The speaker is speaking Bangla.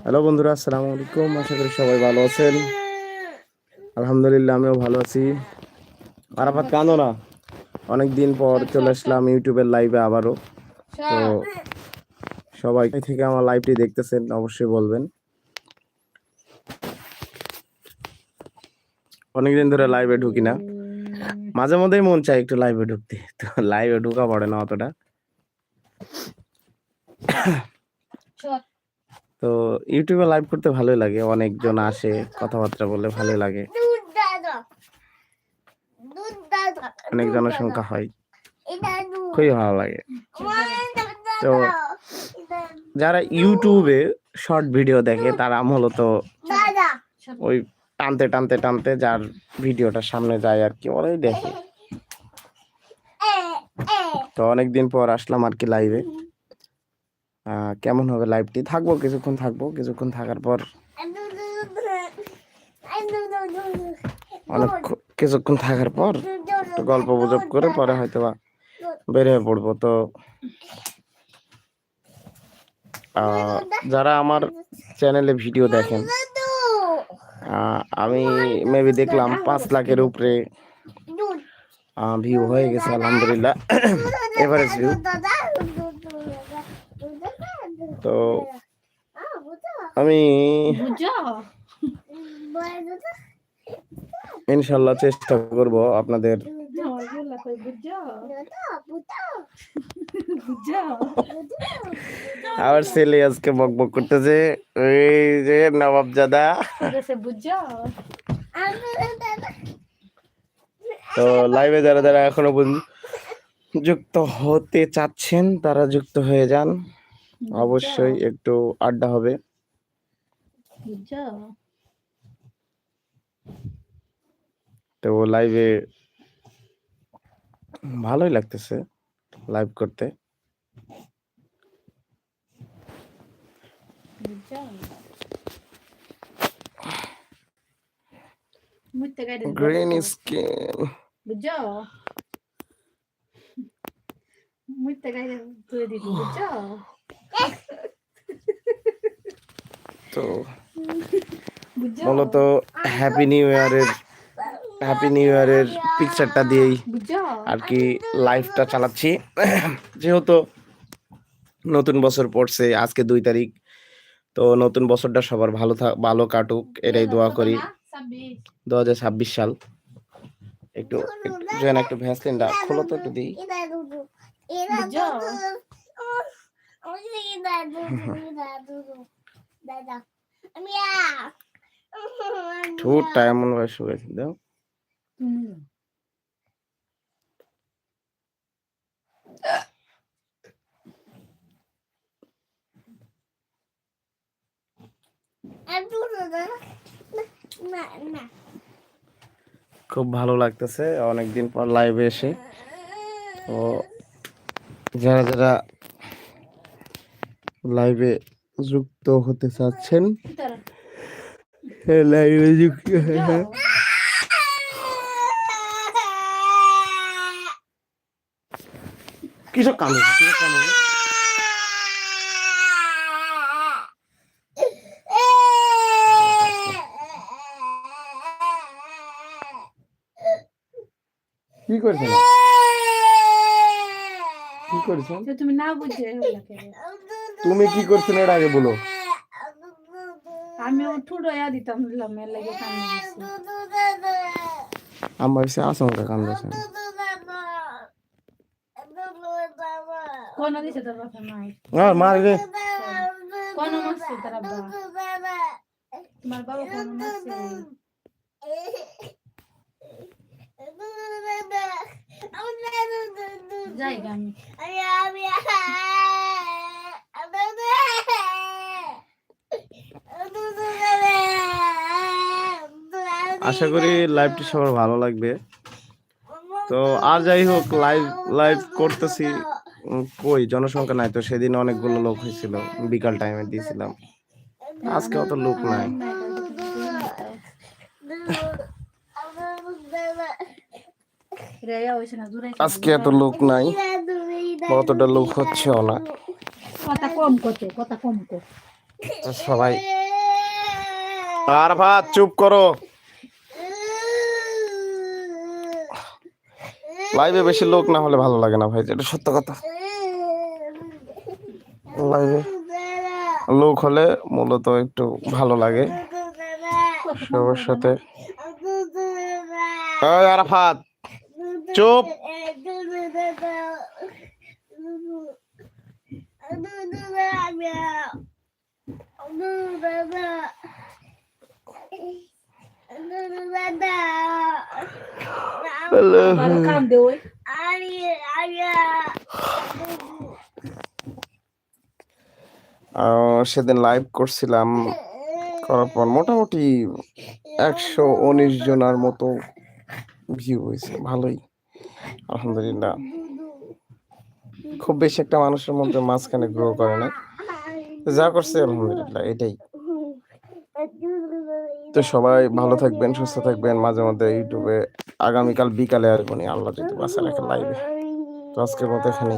হ্যালো বন্ধুরা, আসসালামু আলাইকুম। আশা করি সবাই ভালো আছেন। আলহামদুলিল্লাহ, আমিও ভালো আছি। আরাফাত কাঁদো না? অনেক দিন পর চলে আসলাম ইউটিউবের লাইভে আবারও। তো সবাই থেকে আমার লাইভটি দেখতেছেন, অবশ্যই বলবেন। অনেকদিন ধরে লাইভে ঢুকি না। মাঝে মধ্যেই মন চায় একটু লাইভে ঢুকতে। তো লাইভে ঢুকা পড়ে না অতটা। তো ইউটিউবে লাইভ করতে ভালোই লাগে। অনেকজন আসে, কথাবার্তা বলে ভালোই লাগে। অনেক জনসংখ্যা হয়। খুবই ভালো লাগে। তো যারা ইউটিউবে শর্ট ভিডিও দেখে, তারা মূলত ওই টানতে টানতে টানতে যার ভিডিওটা সামনে যায় আর কি, ওরাই দেখে। তো অনেকদিন পর আসলাম আর কি লাইভে কেমন হবে লাইভটি থাকব, কিছুক্ষণ থাকব, কিছুক্ষণ থাকার পর অনেক কিছুক্ষণ থাকার পর গল্প গুজব করে পরে হয়তো বা বের হয়ে পড়ব। তো যারা আমার চ্যানেলে ভিডিও দেখেন আমি মেবি দেখলাম পাঁচ লাখের উপরে ভিউ হয়ে গেছে, আলহামদুলিল্লাহ। এভারেজ ভিউ তো আমি ইনশাল্লাহ চেষ্টা করব আপনাদের আবার ছেলে আজকে বক বক করতেছে। এই যে নবাব জাদা। তো লাইভে যারা যারা এখনও যুক্ত হতে চাচ্ছেন তারা যুক্ত হয়ে যান। অবশ্যই একটু আড্ডা হবে। তো লাইভে ভালোই লাগতেছে লাইভ করতে। গ্রিন স্কিন বুঝছ মুইতে গাইরে তুই দিবি বুঝছ তো মূলত হ্যাপি নিউ ইয়ারের হ্যাপি নিউ ইয়ারের পিকচারটা দিয়েই আর কি লাইফটা চালাচ্ছি। যেহেতু নতুন বছর পড়ছে আজকে দুই তারিখ তো নতুন বছরটা সবার ভালো থাক ভালো কাটুক এটাই দোয়া করি। দু হাজার ছাব্বিশ। সাল। একটু একটু যেন একটু ভ্যাসলিনটা খোলো তো একটু দিই। দাদা দাদা আমি ঠোঁটটা এমন ভাবে শুয়েছে দাও। খুব ভালো লাগতেছে অনেকদিন পর লাইভে এসে। তো যারা যারা লাইভে যুক্ত হতে চাচ্ছেন। তারা লাইভে যুক্ত। হয়ে যান। কিসব কাম কিসব কাম কি করছেন? কি করছেন? তুমি না বুঝে তুমি কি করছেন এর আগে বলো? আমি ও দিতাম দিলাম লাগে আমার সে আশঙ্কা কান্দাছেন কোন দিছে তোর মার রে। কোন মারছে তোর বাবা তোমার বাবা কোন মারছে। যাই গা আমি আশা করি লাইভটি সবার ভালো লাগবে। তো আর যাই হোক লাইভ লাইভ করতেছি। কই জনসংখ্যা নাই তো সেদিন অনেকগুলো লোক হয়েছিল বিকাল টাইমে দিয়েছিলাম। আজকে অত লোক নাই। আজকে এত লোক নাই অতটা লোক হচ্ছেও না। কথা কম করতে কথা কম কর। সবাই। আর ভাত চুপ করো। লাইভে বেশি লোক না হলে ভালো লাগে না ভাই, এটা সত্য কথা। লাইভে লোক হলে মূলত একটু ভালো লাগে। সবার সাথে। আরাফাত, চুপ। ভালো কান্দে ওই আহ, সেদিন লাইভ করছিলাম করার পর মোটামুটি একশো উনিশ জনের মতো ভিউ হয়েছে ভালোই আলহামদুলিল্লাহ। খুব বেশি একটা মানুষের মধ্যে মাঝখানে গ্রো করে না যা করছে আলহামদুলিল্লাহ এটাই। তো সবাই ভালো থাকবেন, সুস্থ থাকবেন। মাঝে মধ্যে ইউটিউবে আগামীকাল বিকালে আসব নি, আল্লাহ যদি বাসা রাখেন লাইভে তো আজকের মতো এখানে